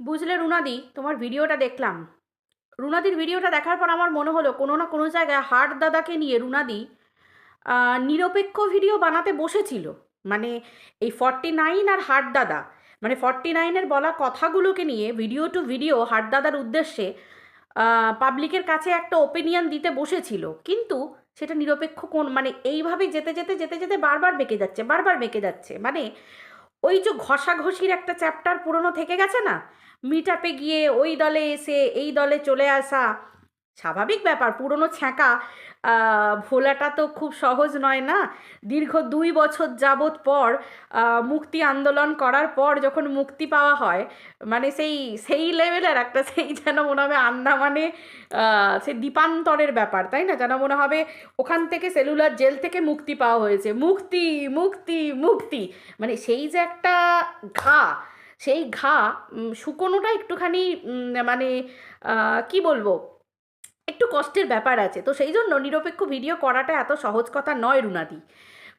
বুঝলে রুনাদি, তোমার ভিডিওটা দেখলাম। রুনাদির ভিডিওটা দেখার পর আমার মনে হলো কোনো না কোনো জায়গায় হাট দাদাকে নিয়ে রুনাদি নিরপেক্ষ ভিডিও বানাতে বসেছিল। মানে এই ফর্টি নাইন আর হাট দাদা মানে ফর্টি নাইনের বলা কথাগুলোকে নিয়ে ভিডিও টু ভিডিও হাট দাদার উদ্দেশ্যে পাবলিকের কাছে একটা ওপিনিয়ন দিতে বসেছিল। কিন্তু সেটা নিরপেক্ষ কোন মানে এইভাবে যেতে যেতে যেতে যেতে বারবার বেঁকে যাচ্ছে, বারবার বেঁকে যাচ্ছে। মানে ওই যে ঘষাঘষির একটা চ্যাপ্টার পুরনো থেকে গেছে না মিট আপে গিয়ে ওই দলে এসে, এই দলে চলে আসা, স্বাভাবিক ব্যাপার, পুরনো ছ্যাঁকা ভোলাটা তো খুব সহজ নয় না? দীর্ঘ দুই বছর যাবৎ পর মুক্তি আন্দোলন করার পর যখন মুক্তি পাওয়া হয় মানে সেই সেই লেভেলের একটা, সেই যেন মনে হবে আন্দামানে সে দ্বীপান্তরের ব্যাপার, তাই না? যেন মনে হবে ওখান থেকে সেলুলার জেল থেকে মুক্তি পাওয়া হয়েছে। মুক্তি মুক্তি মুক্তি! মানে সেই যে একটা ঘা সেই ঘা শুকোনোটা একটুখানি মানে কি বলব, একটু কষ্টের ব্যাপার আছে। তো সেই জন্য নিরপেক্ষ ভিডিও করাটা এত সহজ কথা নয় রুনাদি।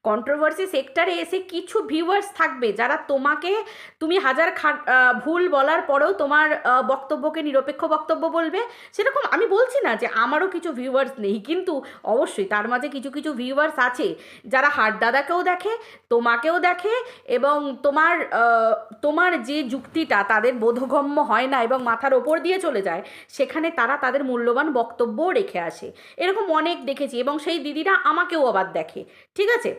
কন্ট্রোভার্সি সেক্টরে এসে কিছু ভিউয়ার্স থাকবে যারা তোমাকে, তুমি হাজার ভুল বলার পরেও তোমার বক্তব্যকে নিরপেক্ষ বক্তব্য বলবে। সেরকম আমি বলছি না যে আমারও কিছু ভিউয়ার্স নেই, কিন্তু অবশ্যই তার মাঝে কিছু কিছু ভিউয়ার্স আছে যারা হাট দাদাকেও দেখে, তোমাকেও দেখে এবং তোমার তোমার যে যুক্তিটা তাদের বোধগম্য হয় না এবং মাথার ওপর দিয়ে চলে যায়, সেখানে তারা তাদের মূল্যবান বক্তব্যও রেখে আসে। এরকম অনেক দেখেছি এবং সেই দিদিরা আমাকেও আবার দেখে। ঠিক আছে?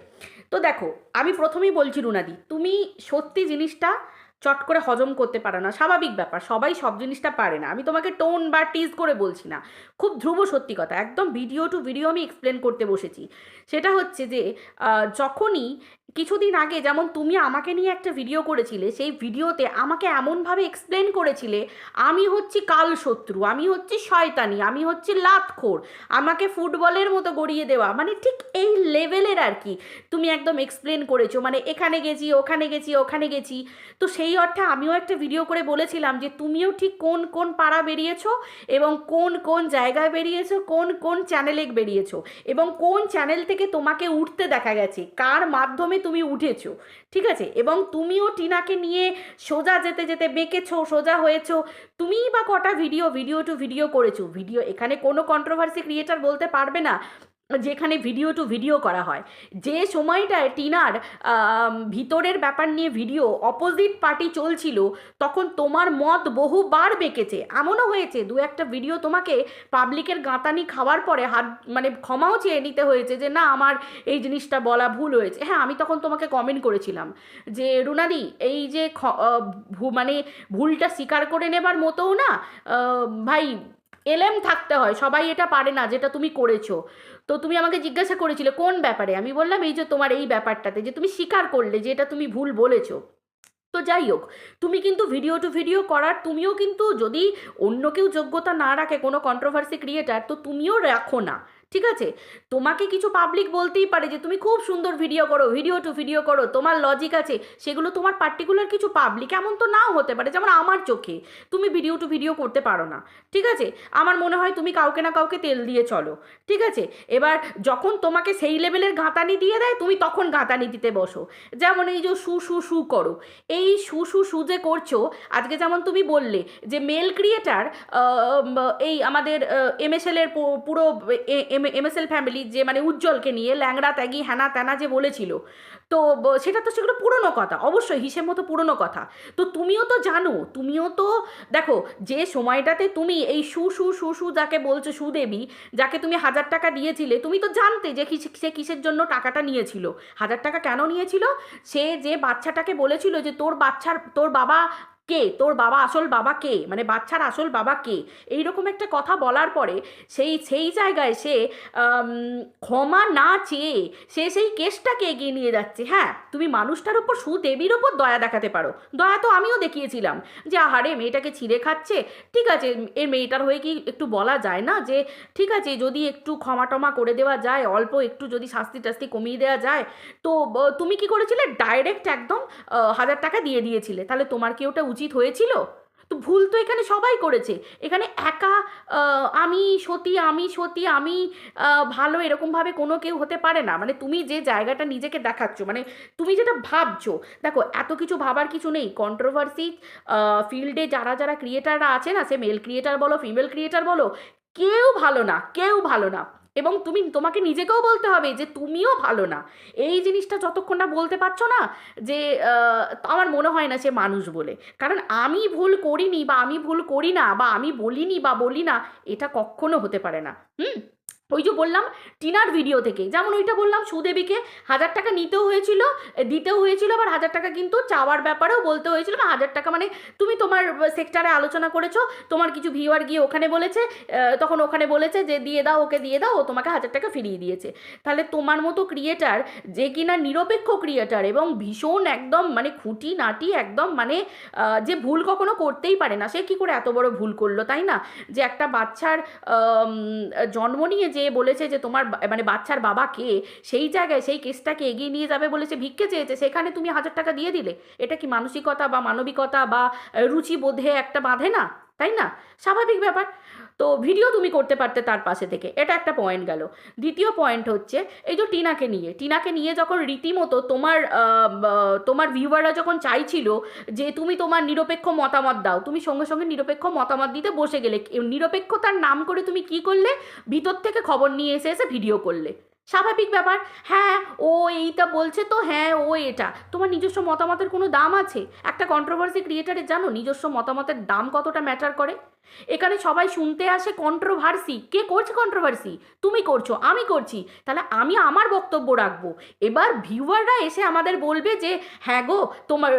তো দেখো আমি প্রথমেই বলছি রুনাদি তুমি সত্যি জিনিসটা চট করে হজম করতে পারে না। স্বাভাবিক ব্যাপার, সবাই সব জিনিসটা পারে না। আমি তোমাকে টোন বা টিজ করে বলছি না। খুব ধ্রুব সত্যি কথা, একদম ভিডিও টু ভিডিও আমি এক্সপ্লেন করতে বসেছি। সেটা হচ্ছে যে যখনই কিছুদিন আগে যেমন তুমি আমাকে নিয়ে একটা ভিডিও করেছিলে, সেই ভিডিওতে আমাকে এমনভাবে এক্সপ্লেন করেছিলে, আমি হচ্ছি কাল শত্রু আমি হচ্ছি শয়তানি, আমি হচ্ছি লাতখোর, আমাকে ফুটবলের মতো গড়িয়ে দেওয়া। মানে ঠিক এই লেভেলের আর কি তুমি একদম এক্সপ্লেন করেছ। মানে এখানে গেছি, ওখানে গেছি ওখানে গেছি। তো সেই অর্থে আমিও একটা ভিডিও করে বলেছিলাম যে, তুমিও ঠিক কোন কোন পাড়া বেরিয়েছো এবং কোন কোন জায়গায় বেরিয়েছো, কোন কোন চ্যানেলে বেরিয়েছো এবং কোন চ্যানেল থেকে তোমাকে উঠতে দেখা গেছে, কার মাধ্যমে তুমি উঠেছো? ঠিক আছে? এবং তুমিও টিনাকে নিয়ে সোজা যেতে যেতে বেঁকেছো, সোজা হয়েছো। তুমিই বা কটা ভিডিও ভিডিও টু ভিডিও করেছ। ভিডিও এখানে কোনো কন্ট্রোভার্সি ক্রিয়েটার বলতে পারবে না। যেখানে ভিডিও টু ভিডিও করা হয়। যে সময়টায় টিনার ভিতরের ব্যাপার নিয়ে ভিডিও অপোজিট পার্টি চলছিল, তখন তোমার মত বহুবার বেঁকেছে। এমনও হয়েছে, দু একটা ভিডিও তোমাকে পাবলিকের গাঁতানি খাওয়ার পরে হাত মানে ক্ষমাও চেয়ে নিতে হয়েছে যে, না, আমার এই জিনিসটা বলা ভুল হয়েছে। হ্যাঁ আমি তখন তোমাকে কমেন্ট করেছিলাম যে, রুনাদি, এই যে মানে ভুলটা স্বীকার করে নেবার মতোও না। ভাই এলেম থাকতে হয়, সবাই এটা পারে না যেটা তুমি করেছ। তো তুমি আমাকে জিজ্ঞাসা করেছিলে, কোন ব্যাপারে? আমি বললাম, এই যে তোমার এই ব্যাপারটাতে যে তুমি স্বীকার করলে যে এটা তুমি ভুল বলেছ। তো যাই হোক, তুমি কিন্তু ভিডিও টু ভিডিও করার, তুমিও কিন্তু যদি অন্য কেউ যোগ্যতা না রাখে, কোনো কন্ট্রোভার্সি ক্রিয়েটার তো তুমিও রাখো না। ঠিক আছে? তোমাকে কিছু পাবলিক বলতেই পারে যে, তুমি খুব সুন্দর ভিডিও করো ভিডিও টু ভিডিও করো, তোমার লজিক আছে। সেগুলো তোমার পার্টিকুলার কিছু পাবলিক এমন তো নাও হতে পারে, যেমন আমার চোখে। তুমি ভিডিও টু ভিডিও করতে পারো না। ঠিক আছে? আমার মনে হয় তুমি কাউকে না কাউকে তেল দিয়ে চলো। ঠিক আছে? এবার যখন তোমাকে সেই লেভেলের গাঁতানি দিয়ে দেয়, তুমি তখন গাঁতানি দিতে বসো। যেমন এই যে, সু সু সু করো। এই সু সু সু যে করছ, আজকে যেমন তুমি বললে যে মেল ক্রিয়েটার এই আমাদের এমএসএল এর পু- পুরো এমএসএল ফ্যামিলি যে মানে উজ্জ্বলকে নিয়ে ল্যাংড়া, ত্যাগি হ্যানা ত্যানা যে বলেছিল। তো সেটা তো সেগুলো পুরনো কথা। অবশ্যই হিসেব মতো পুরনো কথা। তো তুমিও তো জানো, তুমিও তো, দেখো, যে সময়টাতে তুমি এই সু সু সু সু যাকে বলছো সুদেবী, যাকে তুমি হাজার টাকা দিয়েছিলে, তুমি তো জানতে যে সে কিসের জন্য টাকাটা নিয়েছিল। হাজার টাকা কেন নিয়েছিল? সে যে বাচ্চাটাকে বলেছিল যে তোর বাচ্চার, তোর বাবা কে? তোর বাবা আসল বাবা কে? মানে বাচ্চার আসল বাবা কে? এইরকম একটা কথা বলার পরে সেই সেই জায়গায় সে ক্ষমা না চেয়ে সে সেই কেসটাকে এগিয়ে নিয়ে যাচ্ছে। হ্যাঁ তুমি মানুষটার ওপর সুদেবীর ওপর দয়া দেখাতে পারো। দয়া তো আমিও দেখিয়েছিলাম যে, আহারে, মেয়েটাকে ছিঁড়ে খাচ্ছে। ঠিক আছে, এর মেয়েটার হয়ে কি একটু বলা যায় না যে, ঠিক আছে, যদি একটু ক্ষমা টমা করে দেওয়া যায়, অল্প একটু যদি শাস্তি টাস্তি কমিয়ে দেওয়া যায়, তো তুমি কি করেছিলে? ডাইরেক্ট একদম হাজার টাকা দিয়ে দিয়েছিলে। তাহলে তোমার কি ওটা উচিত হয়েছিল? তো ভুল তো এখানে সবাই করেছে। এখানে একা আমি সতী আমি সতী, আমি ভালো এরকমভাবে কোনো কেউ হতে পারে না। মানে তুমি যে জায়গাটা নিজেকে দেখাচ্ছ মানে তুমি যেটা ভাবছ, দেখো, এত কিছু ভাবার কিছু নেই। কন্ট্রোভার্সি ফিল্ডে যারা যারা ক্রিয়েটাররা আছে না, সে মেল ক্রিয়েটার বলো ফিমেল ক্রিয়েটার বলো, কেউ ভালো না, কেউ ভালো না। এবং তুমি তোমাকে নিজেকেও বলতে হবে যে তুমিও ভালো না। এই জিনিসটা যতক্ষণ না বলতে পারছ না যে আমার মনে হয় না সে মানুষ বলে। কারণ আমি ভুল করিনি বা আমি ভুল করি না বা আমি বলিনি বা বলি না, এটা কখনো হতে পারে না। হুম? ওই যে বললাম টিনার ভিডিও থেকে। যেমন ওইটা বললাম সুদেবীকে হাজার টাকা নিতেও হয়েছিল দিতেও হয়েছিল, আবার হাজার টাকা কিন্তু চাওয়ার ব্যাপারেও বলতে হয়েছিল, বা হাজার টাকা মানে তুমি তোমার সেক্টরে আলোচনা করেছ, তোমার কিছু ভিউয়ার গিয়ে ওখানে বলেছে তখন ওখানে বলেছে যে দিয়ে দাও, ওকে দিয়ে দাও, ও তোমাকে হাজার টাকা ফিরিয়ে দিয়েছে। তাহলে তোমার মতো ক্রিয়েটার যে কিনা নিরপেক্ষ ক্রিয়েটার এবং ভীষণ একদম মানে খুঁটি নাটি একদম মানে যে ভুল কখনো করতেই পারে না, সে কি করে এত বড় ভুল করল, তাই না? যে একটা বাচ্চার জন্ম নিয়ে যে বলেছে যে তোমার মানে বাচ্চার বাবা কে, সেই জায়গায় সেই কেসটাকে এগিয়ে নিয়ে যাবে বলেছে ভিক্ষে চেয়েছে, সেখানে তুমি হাজার টাকা দিয়ে দিলে। এটা কি মানসিকতা বা মানবিকতা বা রুচিবোধে রুচি বোধে একটা বাঁধে না? তাই না? স্বাভাবিক ব্যাপার। তো ভিডিও তুমি করতে পারতে তার পাশে থেকে। এটা একটা পয়েন্ট গেল। দ্বিতীয় পয়েন্ট হচ্ছে, এই যে টিনাকে নিয়ে টিনাকে নিয়ে যখন রীতিমতো তোমার তোমার ভিউয়াররা যখন চাইছিল যে তুমি তোমার নিরপেক্ষ মতামত দাও, তুমি সঙ্গে সঙ্গে নিরপেক্ষ মতামত দিতে বসে গেলে নিরপেক্ষতার নাম করে তুমি কি করলে? ভিতর থেকে খবর নিয়ে এসে এসে ভিডিও করলে। স্বাভাবিক ব্যাপার। হ্যাঁ ও এইটা বলছে তো হ্যাঁ ও এটা। তোমার নিজস্ব মতামতের কোনো দাম আছে? একটা কন্ট্রোভার্সি ক্রিয়েটারের জানো, নিজস্ব মতামতের দাম কতটা ম্যাটার করে? এখানে সবাই শুনতে আসে কন্ট্রোভার্সি কে করছে কন্ট্রোভার্সি তুমি করছ, আমি করছি। তাহলে আমি আমার বক্তব্য রাখব। এবার ভিউয়াররা এসে আমাদের বলবে যে হ্যাঁ গো, তোমার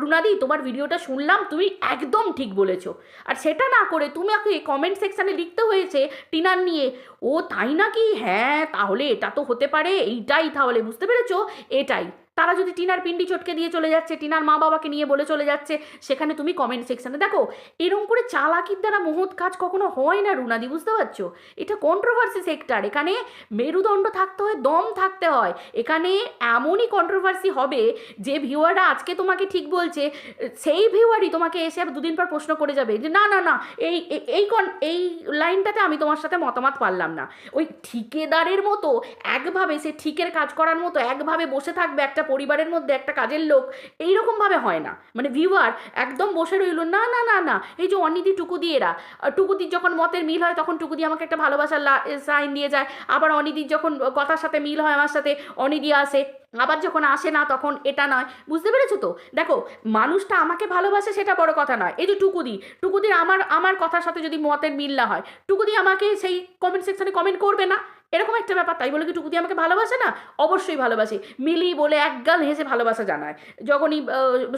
রুনাদি, তোমার ভিডিওটা শুনলাম, তুমি একদম ঠিক বলেছ। আর সেটা না করে তুমি তোমাকে কমেন্ট সেকশানে লিখতে হয়েছে টিনার নিয়ে। ও তাই নাকি? হ্যাঁ তাহলে এটা তো হতে পারে, এইটাই তাহলে, বুঝতে পেরেছ? এটাই। তারা যদি টিনার পিন্ডি চটকে দিয়ে চলে যাচ্ছে, টিনার মা বাবাকে নিয়ে বলে চলে যাচ্ছে, সেখানে তুমি কমেন্ট সেকশানে দেখো এরকম করে চালাকির দ্বারা মহৎ কাজ কখনো হয় না, রুনাদি, বুঝতে পারছ? এটা কন্ট্রোভার্সি সেক্টর এখানে মেরুদণ্ড থাকতে হয়, দম থাকতে হয়। এখানে এমনই কন্ট্রোভার্সি হবে যে ভিউয়াররা আজকে তোমাকে ঠিক বলছে, সেই ভিউয়ারই তোমাকে এসে আবার দুদিন পর প্রশ্ন করে যাবে যে, না না না, এই- এই কন এই লাইনটাতে আমি তোমার সাথে মতামত পারলাম না। ওই ঠিকেদারের মতো একভাবে, সে ঠিকের কাজ করার মতো একভাবে বসে থাকবে একটা পরিবারের মধ্যে একটা কাজের লোক এইরকমভাবে হয় না। মানে ভিউয়ার একদম বসে রইল, না না না না, এই যে অনিদি টুকুদি এরা টুকুদির যখন মতের মিল হয় তখন টুকুদি আমাকে একটা ভালোবাসার সাইন দিয়ে যায়। আবার অনিদির যখন কথার সাথে মিল হয় আমার সাথে অনিদি আসে। আবার যখন আসে না তখন এটা নয়। বুঝতে পেরেছ তো? দেখো, মানুষটা আমাকে ভালোবাসে সেটা বড় কথা নয়। এই যে টুকুদি টুকুদির আমার আমার কথার সাথে যদি মতের মিল না হয় টুকুদি আমাকে সেই কমেন্ট সেকশনে কমেন্ট করবে না? এরকম একটা ব্যাপার, তাই বলে কি টুকুদি আমাকে ভালোবাসে না? অবশ্যই ভালোবাসে। মিলি বলে একগাল হেসে ভালোবাসা জানায়। যখনই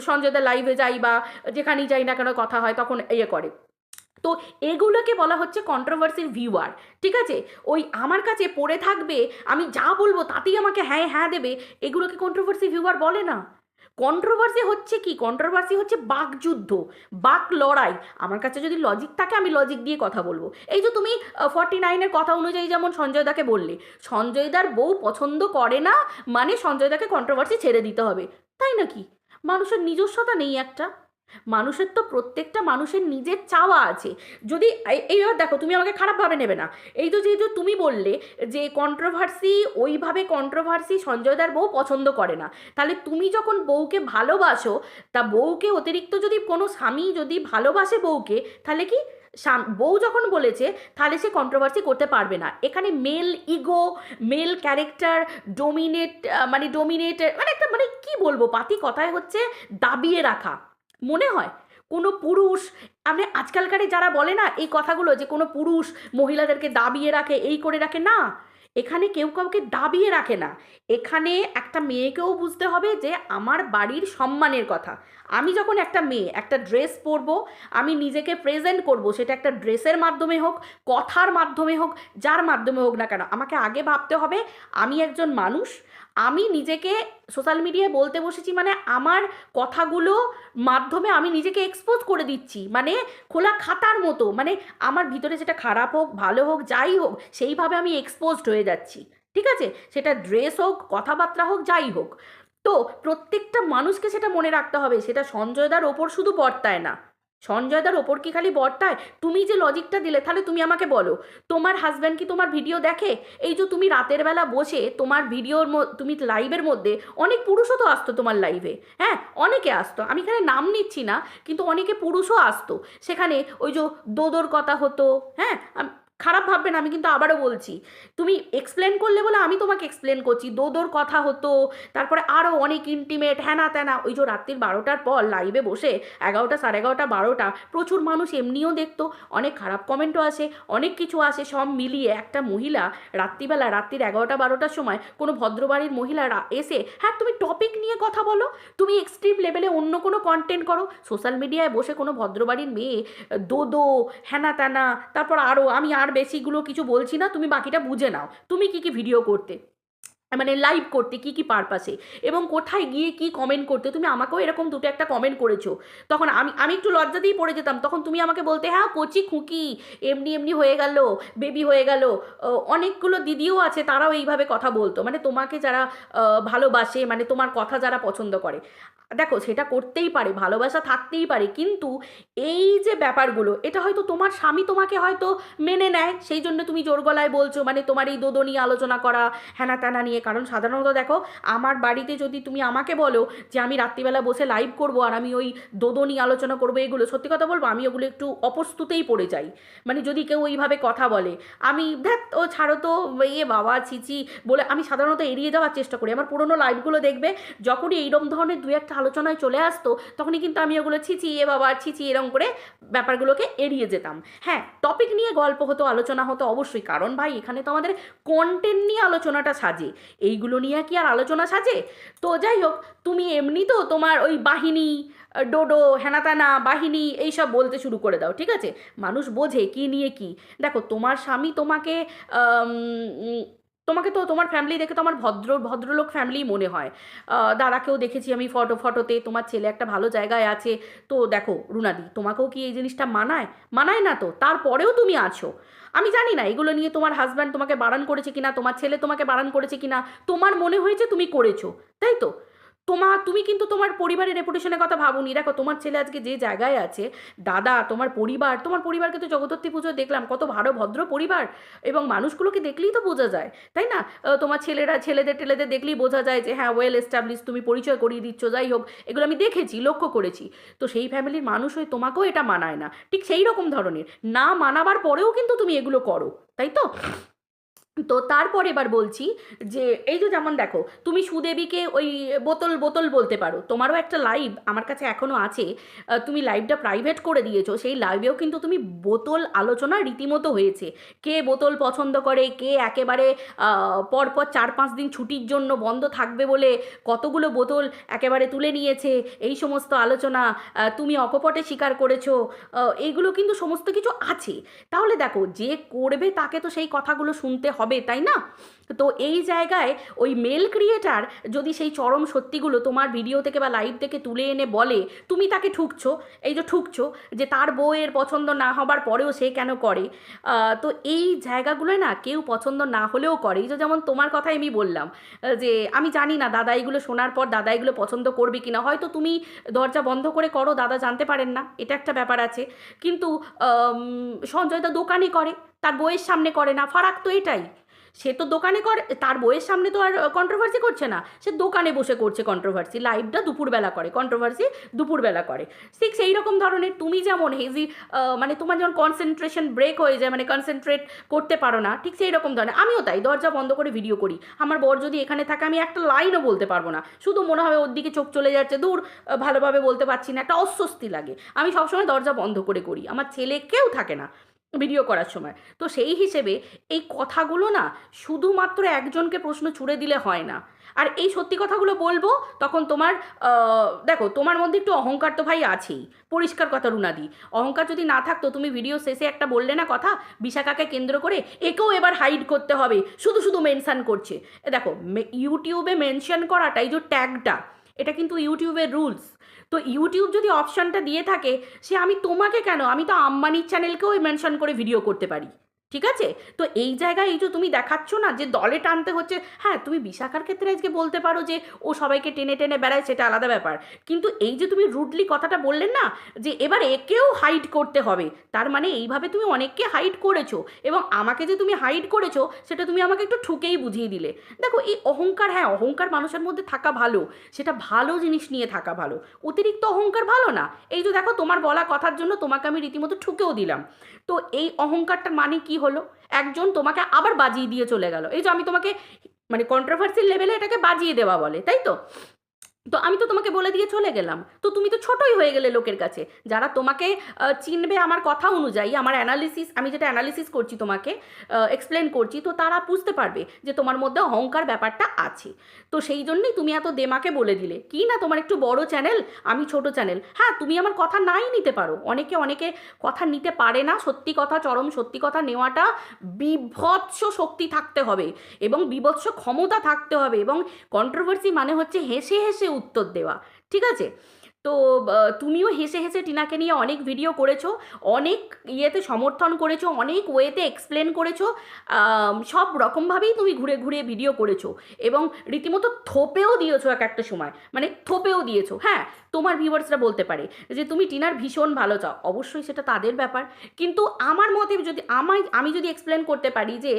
সঞ্জয়দার লাইভে যাই বা যেখানেই যাই না কেন কথা হয়, তখন ইয়ে করে। তো এগুলোকে বলা হচ্ছে কন্ট্রোভার্সির ভিউয়ার ঠিক আছে? ওই আমার কাছে পড়ে থাকবে, আমি যা বলব তাতেই আমাকে হ্যাঁ হ্যাঁ দেবে। এগুলোকে কন্ট্রোভার্সি ভিউয়ার বলে না। কন্ট্রোভার্সি হচ্ছে কি? কন্ট্রোভার্সি হচ্ছে বাকযুদ্ধ বাক লড়াই। আমার কাছে যদি লজিক থাকে, আমি লজিক দিয়ে কথা বলব। এই যে তুমি ফর্টি নাইনের কথা অনুযায়ী যেমন সঞ্জয়দাকে বললে সঞ্জয়দার বউ পছন্দ করে না মানে সঞ্জয়দাকে কন্ট্রোভার্সি ছেড়ে দিতে হবে। তাই নাকি? মানুষের নিজস্বতা নেই একটা। মানুষের তো প্রত্যেকটা মানুষের নিজের চাওয়া আছে। যদি এই- এইবার দেখো, তুমি আমাকে খারাপভাবে নেবে না। এই তো যেহেতু তুমি বললে যে কন্ট্রোভার্সি ওইভাবে কন্ট্রোভার্সি সঞ্জয়দার বউ পছন্দ করে না। তাহলে তুমি যখন বউকে ভালোবাসো, তা বউকে অতিরিক্ত যদি কোনো স্বামী যদি ভালোবাসে বউকে, তাহলে কি বউ যখন বলেছে, তাহলে সে কন্ট্রোভার্সি করতে পারবে না। এখানে male ego male character dominate মানে ডোমিনেট মানে একটা মানে কি বলব? পাতি কথায় হচ্ছে দাবিয়ে রাখা। মনে হয়? কোনো পুরুষ, আপনি আজকালকারে যারা বলে না, এই কথাগুলো যে কোনো পুরুষ মহিলাদেরকে দাবিয়ে রাখে, এই করে রাখে, না। এখানে কেউ কাউকে দাবিয়ে রাখে না। এখানে একটা মেয়েকেও বুঝতে হবে যে, আমার বাড়ির সম্মানের কথা। আমি যখন একটা মেয়ে, একটা ড্রেস পরবো, আমি নিজেকে প্রেজেন্ট করব, সেটা একটা ড্রেসের মাধ্যমে হোক, কথার মাধ্যমে হোক, যার মাধ্যমে হোক না কেন, আমাকে আগে ভাবতে হবে, আমি একজন মানুষ, আমি নিজেকে সোশ্যাল মিডিয়ায় বলতে বসেছি মানে আমার কথাগুলো মাধ্যমে আমি নিজেকে এক্সপোজ করে দিচ্ছি মানে খোলা খাতার মতো মানে আমার ভিতরে যেটা খারাপ হোক, ভালো হোক, যাই হোক, সেইভাবে আমি এক্সপোজড হয়ে যাচ্ছি, ঠিক আছে? সেটা ড্রেস হোক, কথাবার্তা হোক, যাই হোক। তো প্রত্যেকটা মানুষকে সেটা মনে রাখতে হবে, সেটা সঞ্জয়দার ওপর শুধু বর্তায় না। সঞ্জয়দার ওপর কি খালি বর্তায়? তুমি যে লজিকটা দিলে, তাহলে তুমি আমাকে বলো। তোমার হাজব্যান্ড কি তোমার ভিডিও দেখে? এই যে তুমি রাতের বেলা বসে তোমার ভিডিওর তুমি লাইভের মধ্যে অনেক পুরুষও তো আসতো তোমার লাইভে হ্যাঁ অনেকে আসতো। আমি এখানে নাম নিচ্ছি না, কিন্তু অনেকে পুরুষও আসতো। সেখানে ওই যে দোদোর কথা হতো হ্যাঁ খারাপ ভাববে না আমি কিন্তু আবারও বলছি। তুমি এক্সপ্লেন করলে বলে আমি তোমাকে এক্সপ্লেন করছি। দোদোর কথা হতো, তারপরে আরও অনেক ইন্টিমেট হ্যানা ত্যানা ওই যে রাত্রির বারোটার পর লাইভে বসে এগারোটা সাড়ে এগারোটা, বারোটা, প্রচুর মানুষ এমনিও দেখতো। অনেক খারাপ কমেন্টও আসে, অনেক কিছু আসে, সব মিলিয়ে একটা মহিলা রাত্রিবেলা, রাত্রির এগারোটা, বারোটার সময় কোনো ভদ্রবাড়ির মহিলারা এসে হ্যাঁ তুমি টপিক নিয়ে কথা বলো। তুমি এক্সট্রিম লেভেলে অন্য কোনো কন্টেন্ট করো। সোশ্যাল মিডিয়ায় বসে কোনো ভদ্রবাড়ির মেয়ে, দোদো হ্যানা ত্যানা তারপর আরও আমি আর বেশিগুলো কিছু বলছি না তুমি বাকিটা বুঝে নাও। তুমি কি কি ভিডিও করতে? মানে লাইভ করতে কি কি পারপাসে এবং কোথায় গিয়ে কি কমেন্ট করতে? তুমি আমাকেও এরকম দুটো একটা কমেন্ট করেছ। তখন আমি আমি একটু লজ্জা দিয়ে পড়ে যেতাম। তখন তুমি আমাকে বলতে হ্যাঁ কচি খুঁকি, এমনি এমনি হয়ে গেল বেবি হয়ে গেল। অনেকগুলো দিদিও আছে, তারাও এইভাবে কথা বলতো। মানে তোমাকে যারা ভালোবাসে মানে তোমার কথা যারা পছন্দ করে। দেখো, সেটা করতেই পারে, ভালোবাসা থাকতেই পারে, কিন্তু এই যে ব্যাপারগুলো, এটা হয়তো তোমার স্বামী তোমাকে হয়তো মেনে নেয়। সেই জন্য তুমি জোর গলায় বলছো মানে তোমার এই দোদো নিয়ে আলোচনা করা হ্যানা ত্যানা নিয়ে কারণ সাধারণত দেখো, আমার বাড়িতে যদি তুমি আমাকে বলো যে আমি রাত্রিবেলা বসে লাইভ করব আর আমি ওই দোদো নিয়ে আলোচনা করব, এগুলো সত্যি কথা বলব, আমি ওগুলো একটু অপস্তুতেই পড়ে যাই। মানে যদি কেউ ওইভাবে কথা বলে, আমি দেখ ও ছাড়ো তো, এ বাবা ছিচি বলে আমি সাধারণত এড়িয়ে যাওয়ার চেষ্টা করি। আমার পুরোনো লাইভগুলো দেখবে, যখনই এইরকম ধরনের দু একটা আলোচনায় চলে আসতো, তখনই কিন্তু আমি ওগুলো ছিচি এ বাবা ছিচি এরকম করে ব্যাপারগুলোকে এড়িয়ে যেতাম। হ্যাঁ টপিক নিয়ে গল্প হতো, আলোচনা হতো অবশ্যই, কারণ ভাই এখানে তো আমাদের কন্টেন্ট নিয়ে আলোচনাটা সাজে। এইগুলো নিয়ে কি আর আলোচনা সাজে? তো যাই হোক, তুমি এমনি তো তোমার ওই বাহিনী ডোডো, হেনাতানা, বাহিনী এইসব বলতে শুরু করে দাও, ঠিক আছে? মানুষ বোঝে কি নিয়ে কি। দেখো, তোমার স্বামী তোমাকে তোমাকে তো তোমার ফ্যামিলি দেখে তো আমার ভদ্র, ভদ্রলোক ফ্যামিলি মনে হয়। দাদাকেও দেখেছি আমি ফটো ফটোতে তোমার ছেলে একটা ভালো জায়গায় আছে। তো দেখো, রুনাদি, তোমাকেও কি এই জিনিসটা মানায়? মানায় না তো, তারপরেও তুমি আছো। আমি জানি না, এগুলো নিয়ে তোমার হাজব্যান্ড তোমাকে বারণ করেছে কিনা, তোমার ছেলে তোমাকে বারণ করেছে কিনা, তোমার মনে হয়েছে তুমি করেছ, তাই তো? তোমার তুমি কিন্তু তোমার পরিবারের রেপুটেশনের কথা ভাবুনি। দেখো, তোমার ছেলে আজকে যে জায়গায় আছে, দাদা, তোমার পরিবার, তোমার পরিবারকে তো জগদ্ধাত্রী পুজো দেখলাম, কত ভালো, ভদ্র পরিবার এবং মানুষগুলোকে দেখলেই তো বোঝা যায়, তাই না? তোমার ছেলেরা, ছেলেদের টেলেদের দেখলেই বোঝা যায় যে হ্যাঁ ওয়েল এস্টাবলিশ তুমি পরিচয় করিয়ে দিচ্ছ, যাই হোক, এগুলো আমি দেখেছি, লক্ষ্য করেছি। তো সেই ফ্যামিলির মানুষ হয়ে তোমাকেও এটা মানায় না। ঠিক সেই রকম ধরনের। না মানাবার পরেও কিন্তু তুমি এগুলো করো, তাই তো? তো তারপর এবার বলছি যে, এই যে যেমন দেখো, তুমি সুদেবীকে ওই বোতল বোতল বলতে পারো, তোমারও একটা লাইভ আমার কাছে এখনও আছে তুমি লাইভটা প্রাইভেট করে দিয়েছ, সেই লাইভেও কিন্তু তুমি বোতল আলোচনা রীতিমতো হয়েছে। কে বোতল পছন্দ করে, কে একেবারে পরপর চার পাঁচ দিন ছুটির জন্য বন্ধ থাকবে বলে কতগুলো বোতল একেবারে তুলে নিয়েছে, এই সমস্ত আলোচনা তুমি অকপটে স্বীকার করেছ এইগুলো কিন্তু সমস্ত কিছু আছে। তাহলে দেখো, যে করবে তাকে তো সেই কথাগুলো শুনতে হবে। তাই না? তো এই জায়গায় ওই মেল ক্রিয়েটার যদি সেই চরম সত্যিগুলো তোমার ভিডিও থেকে বা লাইভ থেকে তুলে এনে বলে, তুমি তাকে ঠুকছো, এই যে ঠুকছো, যে তার বউয়ের পছন্দ না হবার পরেও সে কেন করে? তো এই জায়গাগুলোয় না কেউ পছন্দ না হলেও করে। এই যে যেমন তোমার কথাই আমি বললাম যে আমি জানি না দাদা এগুলো শোনার পর দাদা এগুলো পছন্দ করবে কি না হয়তো তুমি দরজা বন্ধ করে করো, দাদা জানতে পারেন না, এটা একটা ব্যাপার আছে। কিন্তু সঞ্জয় তো দোকানে করে। তার বইয়ের সামনে করে না, ফারাক তো এটাই। সে তো দোকানে করে, তার বইয়ের সামনে তো আর কন্ট্রোভার্সি করছে না। সে দোকানে বসে করছে কন্ট্রোভার্সি লাইভটা দুপুরবেলা করে কন্ট্রোভার্সি দুপুরবেলা করে। ঠিক সেই রকম ধরনের তুমি যেমন হেজি মানে তোমার যেমন কনসেন্ট্রেশন ব্রেক হয়ে যায় মানে কনসেন্ট্রেট করতে পারো না, ঠিক সেই রকম ধরনের, আমিও তাই, দরজা বন্ধ করে ভিডিও করি। আমার বর যদি এখানে থাকে, আমি একটা লাইনও বলতে পারব না। শুধু মনে হয় ওর দিকে চোখ চলে যাচ্ছে, দূর ভালোভাবে বলতে পারছি না, একটা অস্বস্তি লাগে। আমি সবসময় দরজা বন্ধ করে করি, আমার ছেলে কেউ থাকে না। ভিডিও করার সময়। তো সেই হিসেবে এই কথাগুলো না শুধুমাত্র একজনকে প্রশ্ন ছুড়ে দিলে হয় না। আর এই সত্যি কথাগুলো বলব, তখন তোমার দেখো, তোমার মধ্যে একটু অহংকার তো ভাই আছেই। পরিষ্কার কথা, রুনাদি। অহংকার যদি না থাকতো, তুমি ভিডিও শেষে একটা বললে না কথা, বিশাখাকে কেন্দ্র করে একেও এবার হাইড করতে হবে। শুধু শুধু মেনশান করছে। দেখো ইউটিউবে মেনশন করাটা এই যে ট্যাগটা এটা কিন্তু ইউটিউবের রুলস তো ইউটিউব যদি অপশানটা দিয়ে থাকে, সে আমি তোমাকে কেন? আমি তো আম্বানির চ্যানেলকেও মেনশন করে ভিডিও করতে পারি। ঠিক আছে? তো এই জায়গায় এই যে তুমি দেখাচ্ছ না যে দলে টানতে হচ্ছে হ্যাঁ তুমি বিশাখার ক্ষেত্রে আজকে বলতে পারো যে ও সবাইকে টেনে টেনে বেড়ায়, সেটা আলাদা ব্যাপার। কিন্তু এই যে তুমি রুডলি কথাটা বললেন না, যে এবার একেও হাইড করতে হবে, তার মানে এইভাবে তুমি অনেককে হাইড করেছ এবং আমাকে যে তুমি হাইড করেছ, সেটা তুমি আমাকে একটু ঠুকেই বুঝিয়ে দিলে। দেখো, এই অহংকার হ্যাঁ অহংকার মানুষের মধ্যে থাকা ভালো, সেটা ভালো জিনিস নিয়ে থাকা ভালো। অতিরিক্ত অহংকার ভালো না। এই যে দেখো, তোমার বলা কথার জন্য তোমাকে আমি রীতিমতো ঠুকেও দিলাম। তো এই অহংকারটার মানে কি হলো, একজন তোমাকে আবার বাজিয়ে দিয়ে চলে গেল। এই যে আমি তোমাকে মানে কন্ট্রোভার্সির লেভেলে এটাকে বাজিয়ে দেওয়া বলে, তাই তো? তো আমি তো তোমাকে বলে দিয়ে চলে গেলাম। তো তুমি তো ছোটই হয়ে গেলে লোকের কাছে। যারা তোমাকে চিনবে আমার কথা অনুযায়ী, আমার অ্যানালিসিস আমি যেটা অ্যানালিসিস করছি তোমাকে এক্সপ্লেন করছি, তো তারা বুঝতে পারবে যে তোমার মধ্যে অহংকার ব্যাপারটা আছে। তো সেই জন্যই তুমি এত দেমাকে বলে দিলে। কি না তোমার একটু বড় চ্যানেল আমি ছোট চ্যানেল হ্যাঁ তুমি আমার কথা নাই নিতে পারো। অনেকে অনেকে কথা নিতে পারে না। সত্যি কথা, চরম সত্যি কথা নেওয়াটা বিভৎস শক্তি থাকতে হবে এবং বিভৎস ক্ষমতা থাকতে হবে এবং কন্ট্রোভার্সি মানে হচ্ছে হেসে হেসে উত্তর দেওয়া। ঠিক আছে? তো তুমিও হেসে হেসে টিনাকে নিয়ে অনেক ভিডিও করেছ, অনেক ইয়েতে সমর্থন করেছ, অনেক ওয়েতে এক্সপ্লেন করেছ সব রকমভাবেই তুমি ঘুরে ঘুরে ভিডিও করেছ এবং রীতিমতো থোপেও দিয়েছ এক একটা সময় মানে থোপেও দিয়েছ। হ্যাঁ তোমার ভিউয়ার্সরা বলতে পারে যে তুমি টিনার ভীষণ ভালো চাও, অবশ্যই সেটা তাদের ব্যাপার। কিন্তু আমার মতে যদি, আমায়, আমি যদি এক্সপ্লেন করতে পারি যে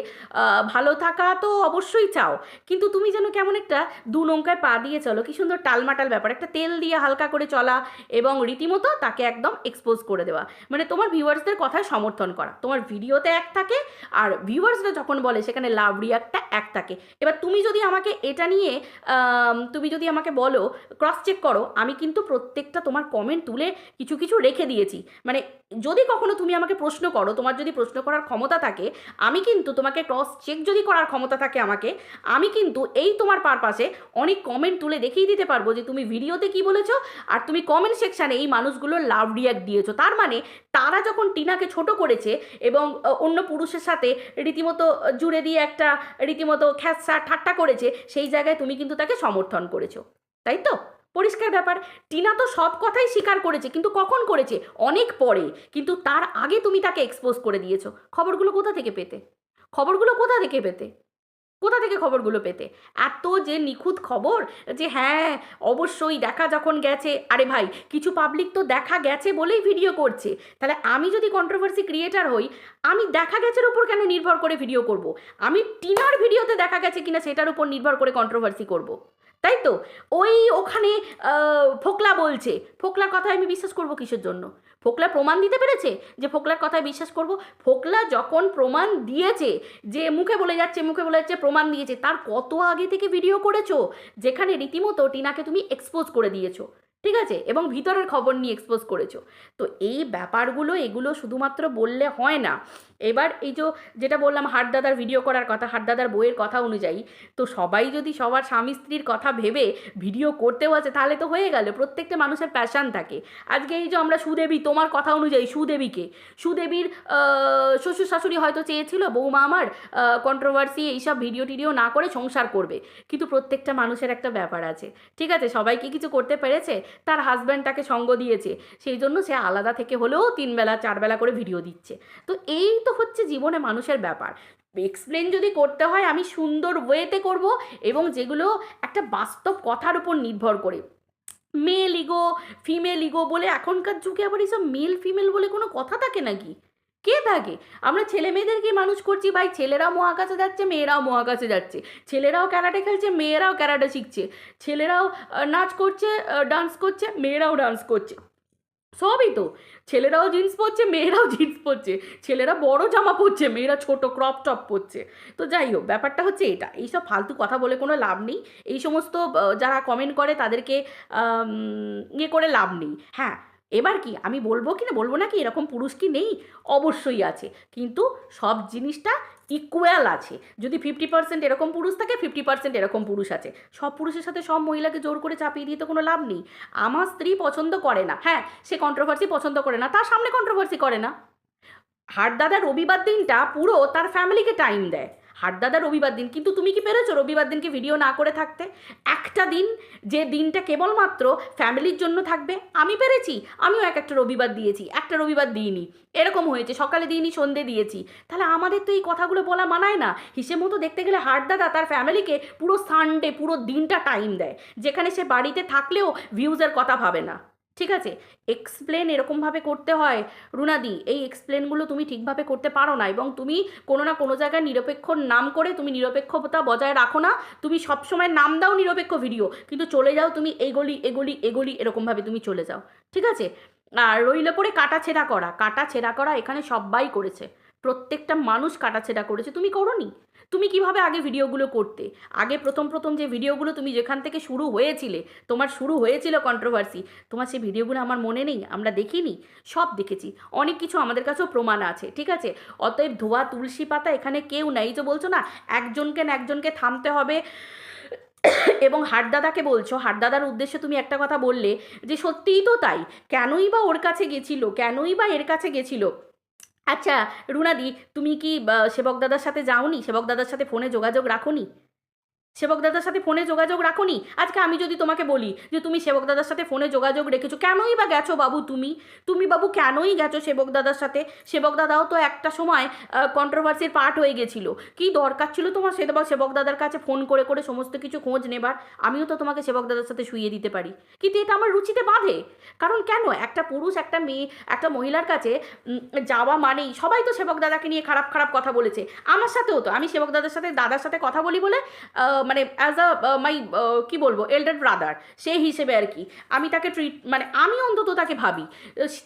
ভালো থাকা তো অবশ্যই চাও, কিন্তু তুমি যেন কেমন একটা দু নৌকায় পা দিয়ে চলো, কি সুন্দর টালমাটাল ব্যাপার, একটা তেল দিয়ে হালকা করে চলা এবং রীতিমতো তাকে একদম এক্সপোজ করে দেওয়া। মানে তোমার ভিউয়ার্সদের কথায় সমর্থন করা। তোমার ভিডিওতে এক থাকে আর ভিউয়ার্সরা যখন বলে সেখানে লাভ রিয়াক্টটা এক থাকে। এবার তুমি যদি আমাকে এটা নিয়ে তুমি যদি আমাকে বলো ক্রস চেক করো, আমি কিন্তু প্রত্যেকটা তোমার কমেন্ট তুলে কিছু কিছু রেখে দিয়েছি। মানে যদি কখনো তুমি আমাকে প্রশ্ন করো, তোমার যদি প্রশ্ন করার ক্ষমতা থাকে, আমি কিন্তু তোমাকে ক্রস চেক যদি করার ক্ষমতা থাকে আমাকে, আমি কিন্তু এই তোমার পারপাসে অনেক কমেন্ট তুলে দেখিয়ে দিতে পারব যে তুমি ভিডিওতে কি বলেছ আর তুমি কমেন্ট সেকশানে এই মানুষগুলোর লাভ রিয়াক্ট দিয়েছ। তার মানে তারা যখন টিনাকে ছোট করেছে এবং অন্য পুরুষের সাথে রীতিমতো জুড়ে দিয়ে একটা রীতিমতো খ্যাসা ঠাট্টা করেছে, সেই জায়গায় তুমি কিন্তু তাকে সমর্থন করেছ। তাই তো? পরিষ্কার ব্যাপার। টিনা তো সব কথাই স্বীকার করেছে, কিন্তু কখন করেছে? অনেক পরে। কিন্তু তার আগে তুমি তাকে এক্সপোজ করে দিয়েছ। খবরগুলো কোথা থেকে পেতে? খবরগুলো কোথা থেকে পেতে? কোথা থেকে খবরগুলো পেতে? এত যে নিখুঁত খবর যে হ্যাঁ অবশ্যই দেখা যখন গেছে, আরে ভাই, কিছু পাবলিক তো দেখা গেছে বলেই ভিডিও করছে। তাহলে আমি যদি কন্ট্রোভার্সি ক্রিয়েটার হই, আমি দেখা গেছের উপর কেন নির্ভর করে ভিডিও করব। আমি টিনার ভিডিওতে দেখা গেছে কিনা সেটার উপর নির্ভর করে কন্ট্রোভার্সি করব। তাই তো? ওই ওখানে ফোকলা বলছে। ফোকলার কথায় আমি বিশ্বাস করব কিসের জন্য? ফোকলা প্রমাণ দিতে পেরেছে? যে ফোকলার কথায় বিশ্বাস করব, ফোকলা যখন প্রমাণ দিয়েছে, যে মুখে বলে যাচ্ছে, মুখে বলে যাচ্ছে, প্রমাণ দিয়েছে, তার কত আগে থেকে ভিডিও করেছ? যেখানে রীতিমতো টিনাকে তুমি এক্সপোজ করে দিয়েছ, ঠিক আছে? এবং ভিতরের খবর নিয়ে এক্সপোজ করেছ। তো এই ব্যাপারগুলো, এগুলো শুধুমাত্র বললে হয় না। এবার এই যে যেটা বললাম, হাটদাদার ভিডিও করার কথা, হাটদাদার বইয়ের কথা অনুযায়ী, তো সবাই যদি সবার স্বামী স্ত্রীর কথা ভেবে ভিডিও করতেও আছে, তাহলে তো হয়ে গেল, প্রত্যেকটা মানুষের প্যাশান থাকে। আজকে এই যে আমরা সুদেবী, তোমার কথা অনুযায়ী সুদেবীকে, সুদেবীর শ্বশুর শাশুড়ি হয়তো চেয়েছিল, বৌমা আমার কন্ট্রোভার্সি এইসব ভিডিও টিডিও না করে সংসার করবে, কিন্তু প্রত্যেকটা মানুষের একটা ব্যাপার আছে। ঠিক আছে সবাইকে কিছু করতে পেরেছে? তার হাজব্যান্ড তাকে সঙ্গ দিয়েছে, সেই জন্য সে আলাদা থেকে হলেও তিনবেলা, চারবেলা করে ভিডিও দিচ্ছে। তো এই তো হচ্ছে জীবনে মানুষের ব্যাপার। এক্সপ্লেন যদি করতে হয়, আমি সুন্দর ওয়েতে করব এবং যেগুলো একটা বাস্তব কথার উপর নির্ভর করে। মেল ইগো ফিমেল ইগো বলে এখনকার যুগে আবার এইসব মেল ফিমেল বলে কোনো কথা থাকে নাকি? কে থাকে? আমরা ছেলে মেয়েদেরকে মানুষ করছি? ভাই, ছেলেরাও মহাকাশে যাচ্ছে, মেয়েরাও মহাকাশে যাচ্ছে। ছেলেরাও ক্যারাটে খেলছে, মেয়েরাও ক্যারাটে শিখছে। ছেলেরাও নাচ করছে ডান্স করছে, মেয়েরাও ডান্স করছে। সবই তো। ছেলেরাও জিন্স পরছে, মেয়েরাও জিন্স পরছে। ছেলেরা বড় জামা পরছে, মেয়েরা ছোট ক্রপ টপ পরছে। তো যাই হোক, ব্যাপারটা হচ্ছে এটা। এইসব ফালতু কথা বলে কোনো লাভ নেই। এই সমস্ত যারা কমেন্ট করে তাদেরকে ইয়ে করে লাভ নেই। হ্যাঁ এবার কি? আমি বলব কি না? বলব না কি? এরকম পুরুষ কি নেই? অবশ্যই আছে। কিন্তু সব জিনিসটা ইকুয়াল আছে। যদি ফিফটি পার্সেন্ট এরকম পুরুষ থাকে ফিফটি পার্সেন্ট এরকম পুরুষ আছে। সব পুরুষের সাথে সব মহিলাকে জোর করে চাপিয়ে দিয়ে তো কোনো লাভ নেই। আমার স্ত্রী পছন্দ করে না। হ্যাঁ সে কন্ট্রোভার্সি পছন্দ করে না, তার সামনে কন্ট্রোভার্সি করে না। হাট দাদা রবিবার দিনটা পুরো তার ফ্যামিলিকে টাইম দেয়। হাটদাদা রবিবার দিন, কিন্তু তুমি কি পেরেছ রবিবার দিনকে ভিডিও না করে থাকতে? একটা দিন, যে দিনটা কেবলমাত্র ফ্যামিলির জন্য থাকবে, আমি পেরেছি, আমিও এক একটা রবিবার দিয়েছি, একটা রবিবার দিইনি। এরকম হয়েছে, সকালে দিইনি, সন্ধে দিয়েছি। তাহলে আমাদের তো এই কথাগুলো বলা মানায় না। হিসেব মতো দেখতে গেলে হাটদাদা তার ফ্যামিলিকে পুরো সানডে পুরো দিনটা টাইম দেয়, যেখানে সে বাড়িতে থাকলেও ভিউজের কথা ভাবে না। ঠিক আছে? এক্সপ্লেন এরকমভাবে করতে হয়। রুনাদি, এই এক্সপ্লেনগুলো তুমি ঠিকভাবে করতে পারো না এবং তুমি কোনো না কোনো জায়গায় নিরপেক্ষ নাম করে তুমি নিরপেক্ষতা বজায় রাখো না। তুমি সবসময় নাম দাও নিরপেক্ষ ভিডিও কিন্তু চলে যাও তুমি এগলি এগলি এগলি এরকমভাবে তুমি চলে যাও। ঠিক আছে? আর রইল পরে কাটা ছেঁড়া করা। কাটা ছেঁড়া করা এখানে সবাই করেছে। প্রত্যেকটা মানুষ কাটাছেড়া করেছে। তুমি করনি? তুমি কীভাবে আগে ভিডিওগুলো করতে? আগে প্রথম প্রথম যে ভিডিওগুলো তুমি যেখান থেকে শুরু হয়েছিলে, তোমার শুরু হয়েছিল কন্ট্রোভার্সি তোমার সেই ভিডিওগুলো আমার মনে নেই, আমরা দেখিনি, সব দেখেছি। অনেক কিছু আমাদের কাছেও প্রমাণ আছে, ঠিক আছে? অতএব ধোয়া, তুলসী পাতা এখানে কেউ নাই তো বলছো না, একজনকে না একজনকে থামতে হবে। এবং হাটদাদাকে বলছো হাটদাদার উদ্দেশ্যে তুমি একটা কথা বললে যে সত্যিই তো তাই। কেনই বা ওর কাছে গেছিল, কেনই বা এর কাছে গেছিল? আচ্ছা রুনাদি তুমি কি সেবক দাদার সাথে যাওনি? সেবক দাদার সাথে ফোনে যোগাযোগ রাখোনি? সেবক দাদার সাথে ফোনে যোগাযোগ রাখোনি? আজকে আমি যদি তোমাকে বলি যে তুমি সেবক দাদার সাথে ফোনে যোগাযোগ রেখেছো, কেনই বা গেছো বাবু তুমি? তুমি বাবু কেনই গেছো সেবক দাদার সাথে? সেবক দাদাও তো একটা সময় কন্ট্রোভার্সির পার্ট হয়ে গেছিল। কি দরকার ছিল তোমার? সে সেবক দাদার কাছে ফোন করে করে সমস্ত কিছু খোঁজ নেবার। আমিও তো তোমাকে সেবক দাদার সাথে শুয়ে দিতে পারি। কিন্তু এটা আমার রুচিতে বাঁধে। কারণ কেন? একটা পুরুষ, একটা মেয়ে, একটা মহিলার কাছে যাওয়া মানেই সবাই তো সেবক দাদাকে নিয়ে খারাপ খারাপ কথা বলেছে। আমার সাথেও তো। আমি সেবক দাদার সাথে দাদার সাথে কথা বলি বলে মানে অ্যাজ আ মাই কী বলব এল্ডার ব্রাদার সেই হিসেবে আর কি, আমি তাকে ট্রিট মানে আমি অন্তত তাকে ভাবি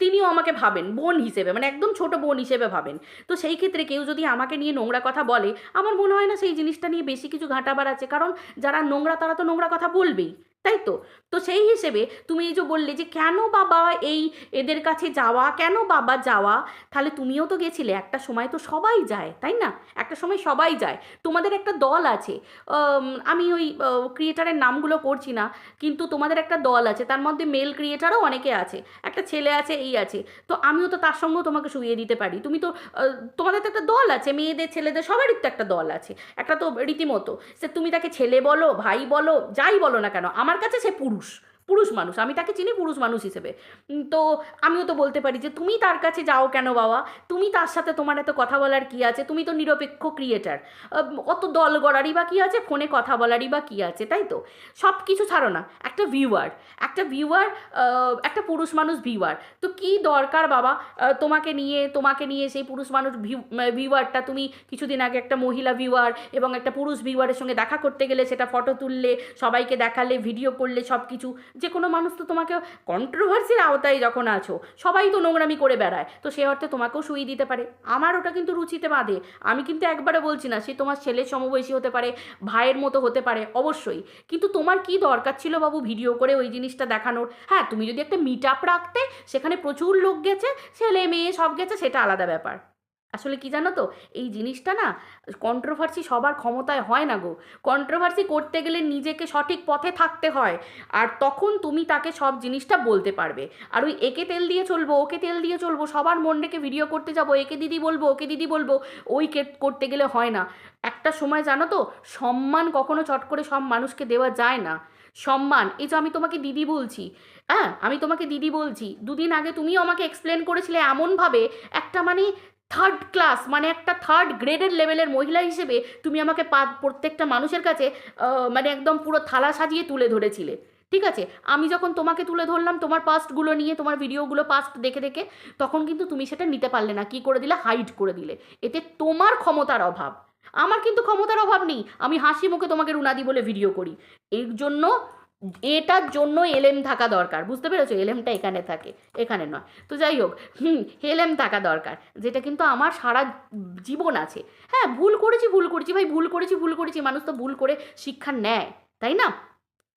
তিনিও আমাকে ভাবেন, বোন হিসেবে মানে একদম ছোট বোন হিসেবে ভাবেন। তো সেই ক্ষেত্রে কেউ যদি আমাকে নিয়ে নোংরা কথা বলে, আমার মনে হয় না সেই জিনিসটা নিয়ে বেশি কিছু ঘাঁটাবার আছে, কারণ যারা নোংরা তারা তো নোংরা কথা বলবেই। তাই তো? তো সেই হিসেবে তুমি এই যে বললে যে কেন বাবা এই এদের কাছে যাওয়া, কেন বাবা যাওয়া? তাহলে তুমিও তো গেছিলে, একটা সময় তো সবাই যায়, তাই না? একটা সময় সবাই যায়। তোমাদের একটা দল আছে আমি ওই ক্রিয়েটারের নামগুলো করছি না, কিন্তু তোমাদের একটা দল আছে, তার মধ্যে মেল ক্রিয়েটারও অনেকে আছে, একটা ছেলে আছে, এই আছে, তো আমিও তো তার সঙ্গেও তোমাকে শুইয়ে দিতে পারি। তুমি তো তোমাদের তো একটা দল আছে, মেয়েদের, ছেলেদের, সবারই তো একটা দল আছে, একটা তো রীতিমতো, সে তুমি তাকে ছেলে বলো, ভাই বলো, যাই বলো না কেন, আমার কাছে সে পুরুষ। পুরুষ মানুষ, আমি তাকে চিনি পুরুষ মানুষ হিসেবে। তো আমিও তো বলতে পারি যে, তুমি তার কাছে যাও কেন বাবা? তুমি তার সাথে তোমার এত কথা বলার কি আছে? তুমি তো নিরপেক্ষ ক্রিয়েটার অত দল গড়ারই বা কী আছে? ফোনে কথা বলারই বা কী আছে? তাই তো? সব কিছু ছাড়ো না। একটা ভিউয়ার একটা ভিউয়ার একটা পুরুষ মানুষ ভিউয়ার তো কি দরকার বাবা? তোমাকে নিয়ে তোমাকে নিয়ে সেই পুরুষ মানুষ ভিউ ভিউয়ারটা তুমি কিছুদিন আগে একটা মহিলা ভিউয়ার এবং একটা পুরুষ ভিউয়ারের সঙ্গে দেখা করতে গেলে সেটা ফটো তুললে, সবাইকে দেখালে ভিডিও করলে সব কিছু যে কোনো মানুষ তো তোমাকে কন্ট্রোভার্সির আওতায় যখন আছো, সবাই তো নোংরামি করে বেড়ায়, তো সে অর্থে তোমাকেও শুয়ে দিতে পারে। আমার ওটা কিন্তু রুচিতে বাঁধে। আমি কিন্তু একবারে বলছি না, সে তোমার ছেলের সমবয়সী হতে পারে, ভাইয়ের মতো হতে পারে, অবশ্যই। কিন্তু তোমার কি দরকার ছিল বাবু ভিডিও করে ওই জিনিসটা দেখানোর? হ্যাঁ তুমি যদি একটা মিট রাখতে, সেখানে প্রচুর লোক গেছে, ছেলে মেয়ে সব গেছে, সেটা আলাদা ব্যাপার। আসলে কি জানো তো? এই জিনিসটা না কন্ট্রোভার্সি সবার ক্ষমতায় হয় না গো। কন্ট্রোভার্সি করতে গেলে নিজেকে সঠিক পথে থাকতে হয়। আর তখন তুমি তাকে সব জিনিসটা বলতে পারবে। আর ওই একে তেল দিয়ে চলবো, ওকে তেল দিয়ে চলবো, সবার মন রেখে ভিডিও করতে যাব, একে দিদি বলব, ওকে দিদি বলব, ওই কে করতে গেলে হয় না। একটা সময় জানো তো, সম্মান কখনো চট করে সব মানুষকে দেওয়া যায় না। সম্মান, এই যে আমি তোমাকে দিদি বলছি হ্যাঁ? আমি তোমাকে দিদি বলছি। দুদিন আগে তুমিও আমাকে এক্সপ্লেন করেছিলে এমনভাবে, একটা মানে থার্ড ক্লাস মানে একটা থার্ড গ্রেডের লেভেলের মহিলা হিসেবে তুমি আমাকে পা, প্রত্যেকটা মানুষের কাছে মানে একদম পুরো থালা সাজিয়ে তুলে ধরেছিলে। ঠিক আছে? আমি যখন তোমাকে তুলে ধরলাম, তোমার পাস্টগুলো নিয়ে, তোমার ভিডিওগুলো পাস্ট দেখে দেখে, তখন কিন্তু তুমি সেটা নিতে পারলে না। কি করে দিলে? হাইড করে দিলে। এতে তোমার ক্ষমতার অভাব। আমার কিন্তু ক্ষমতার অভাব নেই। আমি হাসি মুখে তোমাকে রুনাদি বলে ভিডিও করি। এর জন্য এটার জন্য এলএম থাকা দরকার, বুঝতে পেরেছ? এলএমটা এখানে থাকে, এখানে নয়। তো যাই হোক, হুম এলএম থাকা দরকার, যেটা কিন্তু আমার সারা জীবন আছে। হ্যাঁ ভুল করেছি ভুল করেছি, ভাই, ভুল করেছি ভুল করেছি, মানুষ তো ভুল করে শিক্ষা নেয়, তাই না?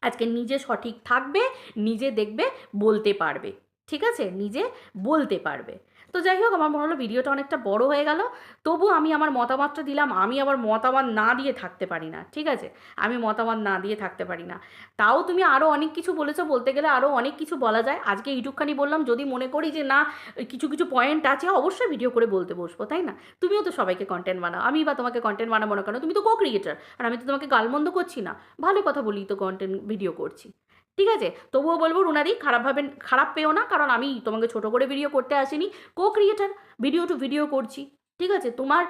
আজকে নিজে সঠিক থাকবে, নিজে দেখবে, বলতে পারবে, ঠিক আছে? নিজে বলতে পারবে। তো যাই হোক, আমার মনে হলো ভিডিওটা অনেকটা বড় হয়ে গেল। তবু আমি আমার মতামতটা দিলাম, আমি আবার মতামত না দিয়ে থাকতে পারি না, ঠিক আছে? আমি মতামত না দিয়ে থাকতে পারি না। তাও তুমি আরও অনেক কিছু বলেছ, বলতে গেলে আরও অনেক কিছু বলা যায়। আজকে ইউটিউবখানি বললাম, যদি মনে করি যে না, কিছু কিছু পয়েন্ট আছে, অবশ্যই ভিডিও করে বলতে বসবো, তাই না? তুমিও তো সবাইকে কন্টেন্ট বানাও, আমি বা তোমাকে কন্টেন্ট বানাবো না কেন? তুমি তো কো ক্রিয়েটার আর আমি তো তোমাকে গালমন্দ করছি না। ভালো কথা বলি তো কন্টেন্ট ভিডিও করছি। ঠিক আছে? তবুও বলব রুনাদি খারাপভাবে খারাপ পেও না, কারণ আমি তোমাকে ছোট করে ভিডিও করতে আসিনি। Co creator video to video করছি, ঠিক আছে? তোমার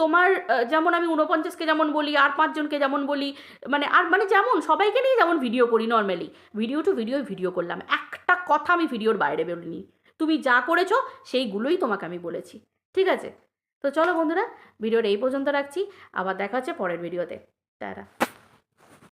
তোমার যেমন আমি ঊনপঞ্চাশকে যেমন বলি, আর পাঁচজনকে যেমন বলি মানে আর মানে যেমন, সবাইকে নিয়ে যেমন ভিডিও করি normally video to video video করলাম। একটা কথা আমি ভিডিওর বাইরে বেরোনি তুমি যা করেছ, সেইগুলোই তোমাকে আমি বলেছি। ঠিক আছে? তো চলো বন্ধুরা ভিডিওটা এই পর্যন্ত রাখছি। আবার দেখা হচ্ছে পরের ভিডিওতে তারা